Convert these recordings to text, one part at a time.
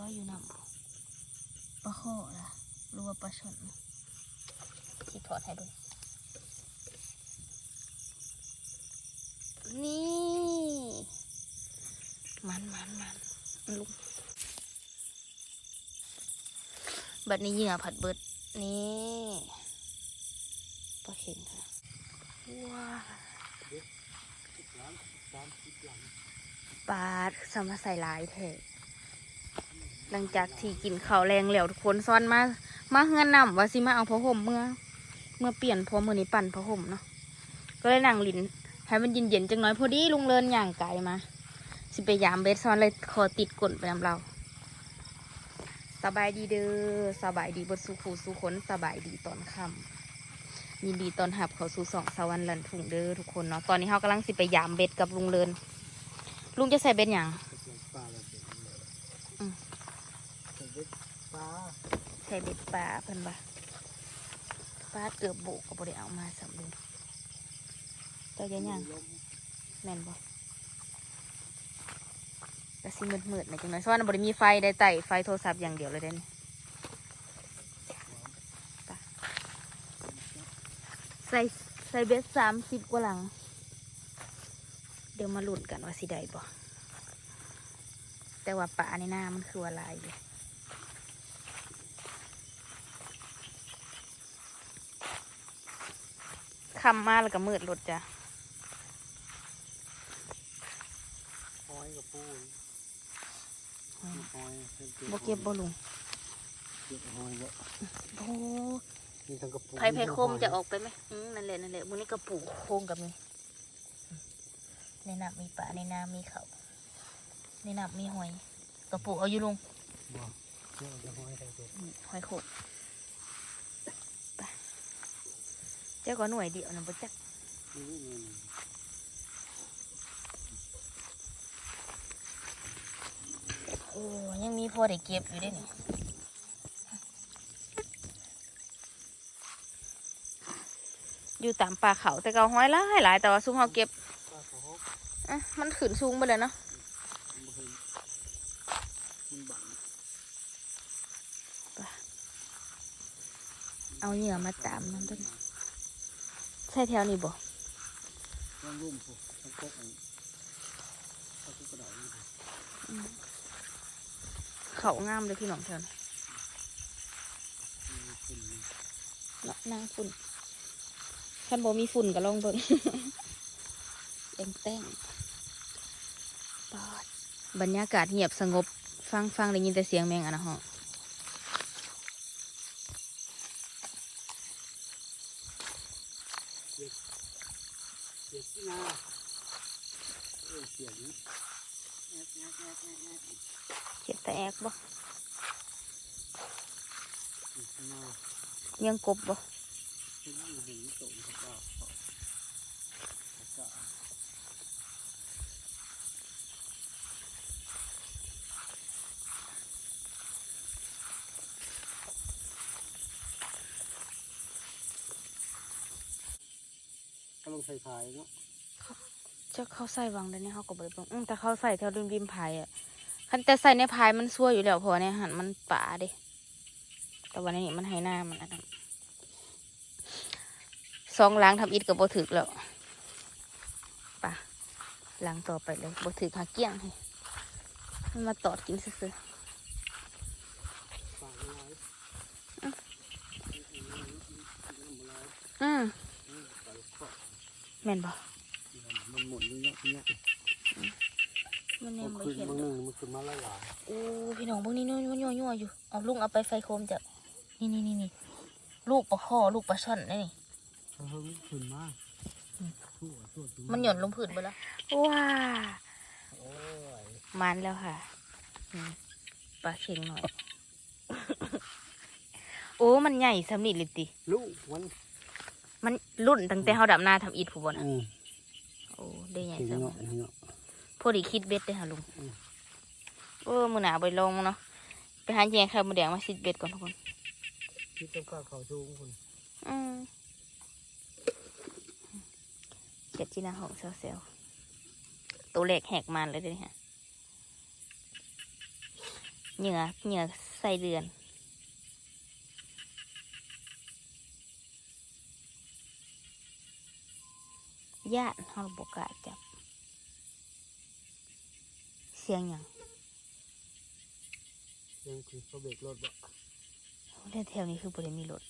ร้อยอยู่นำปลาข้อล่ะหรือว่าปลาช่อนสิถอดให้เบิ่งนี่มันมันมันลุงบัดนี้เหยื่อผัดเบิดนี่ปลาเข็งค่ะว้าวปลาสามาใส่หลายแท้ หลังจากที่กินข้าวแรงแล้วทุกคนซ้อนมามาเฮือนนำว่าสิมาเอาผ้าห่มเมื่อ เมื่อเปลี่ยนพอมือนี้ปั่นผ้าห่มเนาะก็เลยนั่งลินให้มันเย็นๆจังน้อยพอดีลุงเลินอย่างไก่มา สิไปยามเบสซ้อนเลยขอติดกลนไปนำเรา สบายดีเด้อสบายดีบนสุขูสุคนสบายดีตอนค่ำยินดีตอนหับเขาสู่สองสวรรค์ลันถุงเด้อทุกคนเนาะตอนนี้เขากำลังสิไปยามเบ็ดกับลุงเลินลุงจะใส่เบ็ดหยัง ปลาเราเป็น อืม ใส่เบ็ด ปลาใส่เบ็ดปลาเพิ่นบ่าปลาเกือบโบกก็บ่ได้เอามาสำลุงเจ้าจะยังแม่นบ่ก็สิมืดๆหน่อยจังหน่อยเพราะว่าบ่ได้มีไฟได้ไต่ไฟโทรศัพท์อย่างเดียวเลยเด้นใส่ใส่เบ็ดสามสิบกว่าหลัง เดี๋ยวมาหลุดกันว่าสิได้บ่แต่ว่าปลาในน้ามันคือว่าหลายอยู่ คำมาแล้วก็มืดหลุดจ้ะหอยกับปูนอืมหอยบ่เก็บบ่ลุงเก็บหอยบ่โอ้มีทั้งกระปูไผไผโคมจะออกไปไหมอืมนั่นแหละนั่นแหละมื้อนี้กระปูโคมกับมีในน้ำมีปลาในน้ำมีเขาในน้ำมีหอย กระปูเอาอยู่ลุงบ่เจ้าจะหอยใส่เบ็ดอืมหอยโขกไปเจ้าก็หน่วยเดียวนะบ่จักนี่นี่นี่โอ้ยังมีพอได้เก็บอยู่เด้นี่อยู่ตามป่าเขาแต่เกาห้อยหลายหลายแต่ว่าซุ่มเฮาเก็บปลาเขาฮกอะมันขึ้นสูงไปเลยเนาะบ่เห็นมันบังเอาเหยื่อมาตามมันด้วยใช่แถวนี้บ่ต้องรุ่มผูกต้องกกอันเขาทุกกระดาษนี่ผูกเขางามเลยพี่น้องแถวนี้มีขึ้นนี่เนาะนางฝุ่นคันบ่มีฝุ่นก็ลองเบิ่งแดงแต้งปอดบรรยากาศเงียบสงบ ฟังฟังได้ยินแต่เสียงแมงอะนะฮะ เสียที่นาเออเสียนี้แอบแอบแอบแอบแอบ เขียด แต่แอกบ่เสียที่นายังกบบ่เห็นอยู่เห็นตรงเขาก็เขาเขาก็ก็ลงใส่ขายเนาะจะเข้าใส่วังได้เนี่ยเขาก็บ่ได้เบิ่งอืมแต่เขาใส่แถวริมริมพายอะ คันแต่ใส่ในพายมันซัวอยู่แล้วเพราะว่าในหันมันป่าเด้แต่วันนี้มันให้หน้ามันนนั้นสองล้างทำอิดกับบ่ถึกแล้วป่ะล้างต่อไปเลยบ่ถึกหาเกี้ยงให้มันมาตอดกินซื้อืมแม่นบ่มันหมุนนี่เนาะเนี่ย มันมัยังนบ่ขึ้นเห็นมันหนึ่งมันขึ้นมาหลายหลายโอ้พี่น้องเบิ่งนี่นู่นมันยั่วๆอยู่เอาลุงเอาไปไฟโคมจ้ะนี่นี่นี่นี่ลูกปลาข้อลูกปลาช่อนนี่นี่เฮ้ยขึ้นมาอืมทั่วทั่วทั่วมันหย่อนลงพื้นไปแล้วว้าโอ้ยมันแล้วค่ะอืมปลาเค็งหน่อย โอ้มันใหญ่สำนิดเลยติลูกมันมันรุ่นตั้งแต่เฮาดับหน้าทำอีทผู้บนะอืมโอ้ได้ใหญ่ถึงสำเนาะนิดเนาะพ อดีคิดเบ็ดได้อค่ะลุงอืมเออมือหนาไปลงเนาะไปหาแยงไข่มดแดงมาซิดเบ็ดก่อนทุกคนที่ต้องการเขาชูงคุณอืมเจ็ดจีนาของเซลเซลตัวเล็กแหกมันเลยเด้อนี่ฮะเหงื่อเหงื่อใส่เดือนญาติเฮาบกล้าจับเสียงหยังยังคือเขาเบรกรถบ่เรื่องแถวนี้คือบ่ได้มีรถ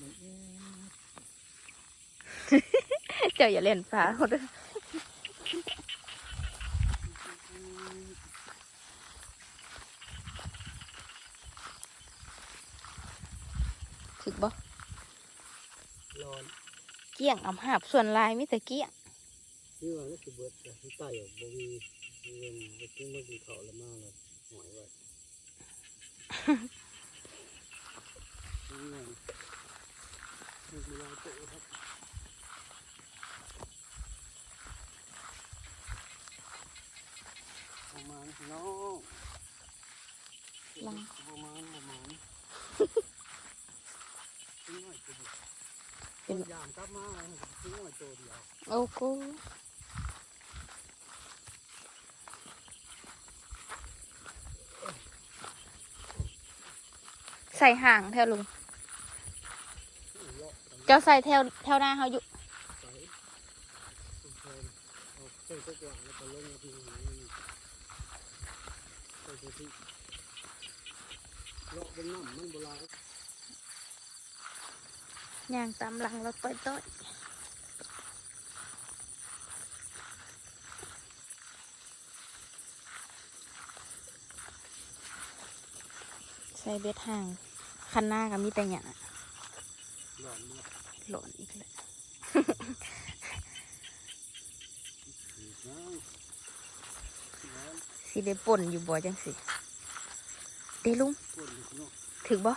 มันเอ๊ะเจ้าอย่าเล่นฟ้าเขาเด้อถึกบ่ร้อนเกี้ยงอำหาบส่วนลายมีแต่เกี้ยงนี่ว่าก็คือเบิดแต่ที่ใต้ออกบ่มี เงินไปกินบ่กินข้าวแล้วมาแล้วหอยไว้นี่ไงนี่คือลายโตครับประมาณพี่น้องประมาณประมาณทิ้งหน่อยตัวเดียวเป็นยามกลับมาทิ้งหน่อยตัวเดียวโอ้กู ใส่ห่างแถวลุงเลาะไปเจ้าใส่แถวแถวหน้าเขาอยู่าเส้นก็กวางแล้วก็ลงมาที่นี่ไปที่ที่เลาะเป็นน้ำมันโบราณย่างตามหลังรถไปต้อยใส่เบ็ดห่าง คันหน้าก็มีแต่หยาหลอนมากหล่นอีกแล้วอีกนะแล้วสิได้ป่นอยู่บ่จังสิเด้ลุงปวดอยู่ข้างนอกถึกบ่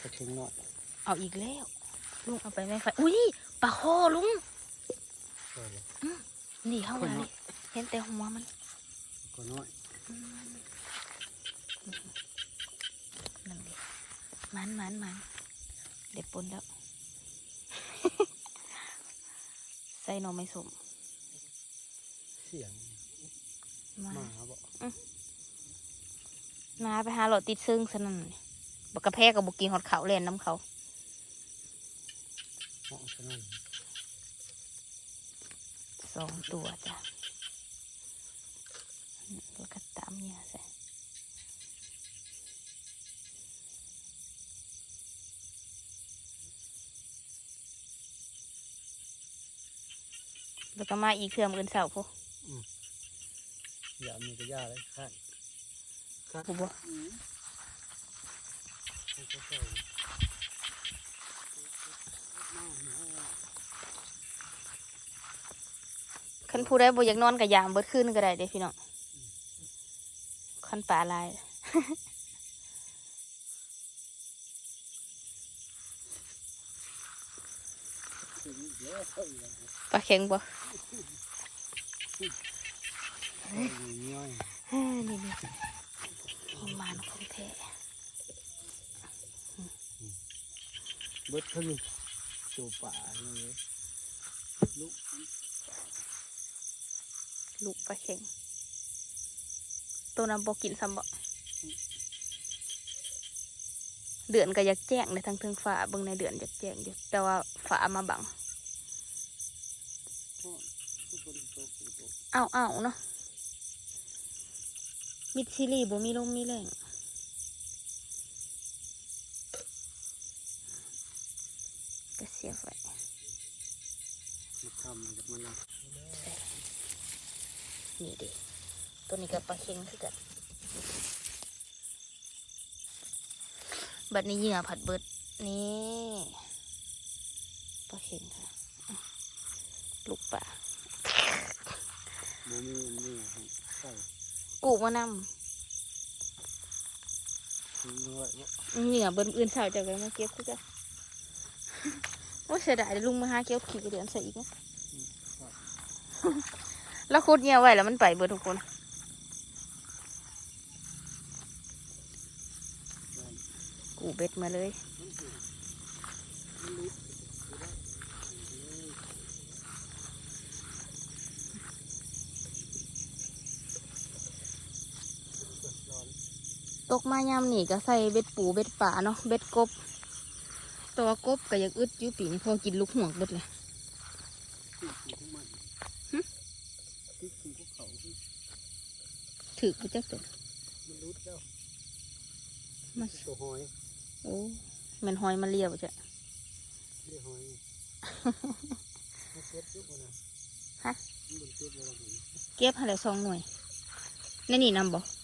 กระเทงหน่อยเอาอีกแล้ว ลุงเอาไปไม่ไฟอุ้ยปลาโคลุงใช่เลยนี่เข้ามาเลยเห็นแต่หัวมันก็น้อย นั่นเลย มันมันมันเด็ดปนแล้ว ใส่หน่อไม่สม เสียงมาหมาบ่มาไปหาหลอดติดซึ่งสนั่นบักกระแพกกับบกินหอดเขาเล่นน้ำเขาเหมาะขนาดสองตัวจ้ะแล้วก็ตามเนี่ยใส่ แล้วก็มาอีกเครื่องอื่นเสาพวกอย่ามีกระยาเลยค่ะกูบอกอืมเขาก็ใส่หน้าหัวคันผู้ได้บ่อยากนอนกับยามเบิดคืนก็ได้เด้พี่น้องคันป่าลายถึงเยอะเลย ปลาเข็งบ่ย่อยเฮ้ยนี่นี่หิมานของแท้เบิดขึ้นตัวป่าเลยลุกลูกปลาเข็งตัวนั้นบ่กินซ้ำบ่เดือนก็อยากแจ้งในทางเทิงฟ้าเบิ่งในเดือนอยากแจ้งอยู่แต่ว่าฟ้ามาบัง พ่อทุกคนโตกูโต เอาเอาเนาะมิดซิลีบ่มีลมมีแรงก็เสียไว้มาทำจากมันละนี่เดิตัวนี้กับปลาเค็งคือกันบัดนี้เหยื่อผัดเบิดนี่ปลาเค็งค่ะอะ ลูกปลาโมมีนี่ครับใส่กูมานทิ้งไว้ว่าำเหยื่อเบิ้นอื่นสาวจะไปมาเก็บคือกันว่าเสียดายเดี๋ยวลุงมาหาเก็บขี่กระเดือนใส่อีกนะแล้วคุดเหยื่อไว้แล้วมันไปเบิดทุกคนกูเบ็ดมาเลย มันลึก ตกมายามนี่ก็ใส่เบ็ดปูเบ็ดป่าเนาะเบ็ดกบ ตัวกบก็อยากอึดอยู่ปีนี้พอกินลูกห่วงเบิดเลยที่ขี่ของมันหึที่ขี่ภูเขาที่ถือกูจักตัวมันรุดแล้วมันตัวหอยโอ้แมันหอยมาเลียวจ้ะเรียกหอยมันเซ็ตอยุบนะฮะมันเป็นเซ็ตแล้วเห็นเก็บให้ได้สองหน่วยในนี่นำบ่เซ็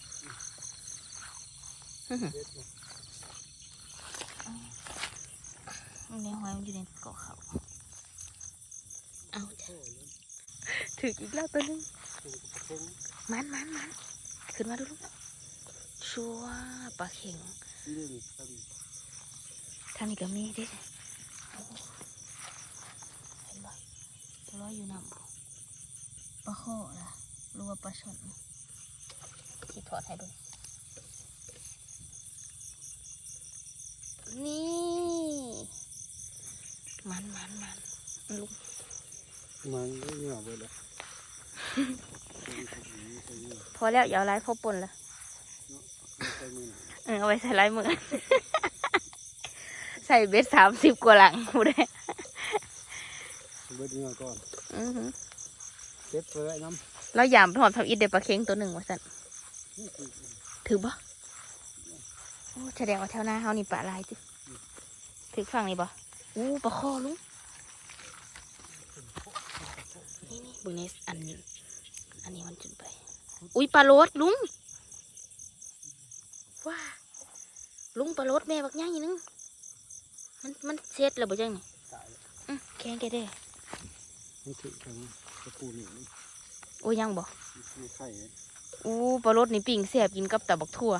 ตนะในหอยมันอยู่ในเกาะเขาเอาจ้ะโอ้ยถืออีกแล้วตัวหนึงมันกระพงมันมันมันขึ้นมาดูลูกชัวร์ปลาเข็งนี่เลยนี่ครับทางนี้ก็มีเด้โอ้เห็นบ่ตัวลอยอยู่น้ำบ่ปลาข้อล่ะหรู้ว่าปลาช่อนที่ถอดให้ดู นี่ มันมันมันลูกมันก็เหงื่อไปเลยใส่มือพอแล้วอย่าเอาลายพอปนละใส่มือเออเอาไว้ใส่ลายมือใส่เบ็ดสามสิบกว่าหลังกูได้เบิดเหงื่อก่อนอือหือเซ็ตเลยน้แล้วยามไปหอมทำอิดเดปลาเค็งตัวหนึ่งว่าสันำถือบ่โอ้ แสดงว่าแถวหน้าเฮานี่ปลาลายจิถือฝั่งนี้บ่อู้ปลาคอลุงนี่นี่เบึงในอันนี้อันนี้มันจุนไป อุ้ยปลาโรดลุงว้าลุงปลาโรดแม่บักย่างอีนึงมันมันเซ็ตแล้วบ่จังนี่ตายแล้วอื้อแข็งแกเด้นี่ถือทางตะปูนี่โอ้ยังบ่มีไข่อู้ปลาโรดนี่ปิ่งแซ่บกินกับตับบักทั่ว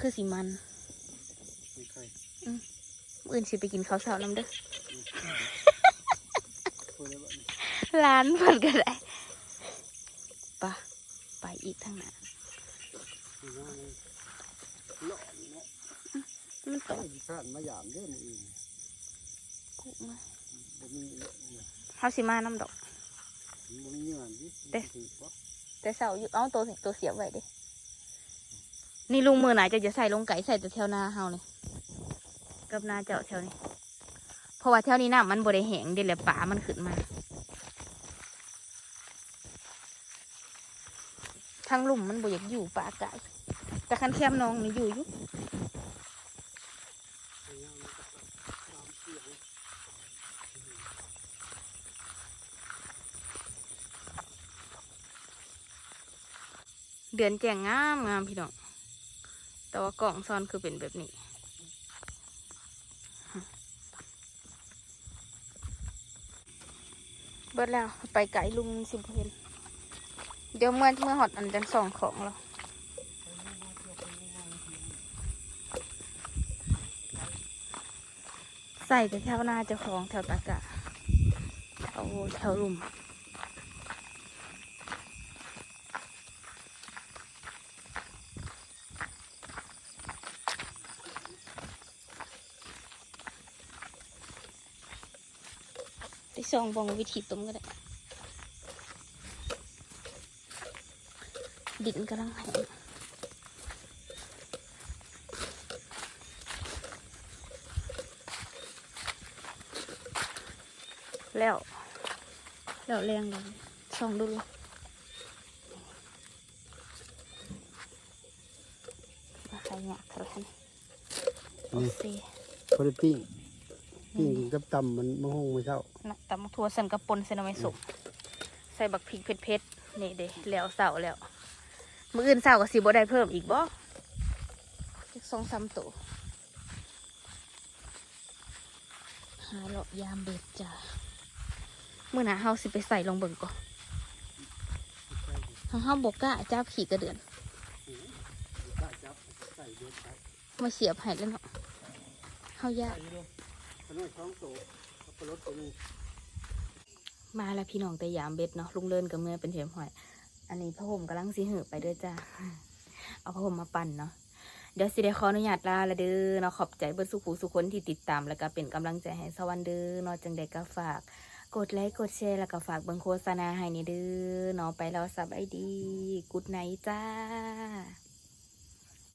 คือสิมันมีไข่มื้ออื่นสิไปกินข้าวเช้าน้ำเด้อเพื่อได้แบบนี้ร้านเพิ่นก็ได้ปะไปอีกทางหน้าคือว่าเลยเลาะเนาะมันตต้กองข้านมาหยามเด้อมืออื่นกุมาบ่มีเนี่ยเฮาสิมาน้ำดอกบ่มีเงื่อนดิเด้ถือว่าแต่เสาอยู่เอาตัวตัวเสียบไว้เด้ นี่ลุงมือไหนจะจะใส่ลงไก่ใส่แต่แถวหน้าเฮานี่กับหน้าเจ้าแถวนี้ เพราะว่าแถวนี้น้ำมันบ่ได้แหงเด้แหละป่ามันขึ้นมา ทางลุ่มมันบ่อยากอยู่ป่าไก่แต่คันแคมน้องนี่อยู่อยู่เอาย่างมันก็ตามเดือนแจงงามงามพี่น้อง แต่ว่ากล่องซ่อนคือเป็นแบบนี้เบิดแล้วไปไก่ลุงสิบเห็นเดี๋ยวเมื่อเมื่อหอดอันจันสองของเราใส่แต่แถวหน้าเจ้าของแถวตะกะแถวแถวลุม ไปส่องบองวิธีต้มก็ได้ ดินกำลังไหลแล้ว แล้วแรงเลยส่องดูลูกใครเนี่ยใครคันโอเคพอได้ ปิ้งปิ้งกินกับตำมันมะฮงไม่เท่านะตำทั่วสันกระปนเซนเอาไม่สุก ใส่บักพริกเผ็ดๆนี่เด้แล้วเสาแล้วมื้ออื่นเสาก็สิบ่ได้เพิ่มอีกบ่อีกสองสามตัวหาเลาะยามเบ็ดจ้ามื้อหน้าเฮาสิไปใส่ลงเบิ่งก่อนเฮาเฮาบ่กล้าจับขี่กระเดือนกะจับใส่เดือดไปมาเสียบให้แล้วเนาะเฮายาใส่เดือด ขนาดสองโตเอาไปรถตัวนี้มาแล้วพี่น้องแต่ยามเบ็ดเนาะลุงเลินกับเมื่อเป็นเทียมหอย อันนี้พระห่มกำลังสิหือไปเด้อจ้าเอาพระห่มมาปั่นเนาะเดี๋ยวสิได้ขออนุญาตลาละเด้อเนาะขอบใจเบิดสุขูสุขคนที่ติดตาม แล้วก็เป็นกำลังใจให้สวรรค์เด้อเนาะจังใดก็ฝาก กดไลค์กดแชร์แล้วก็ฝากเบิ่งโฆษณาให้นี่เด้อเนาะไปแล้วสบายดี กุดไนจ้า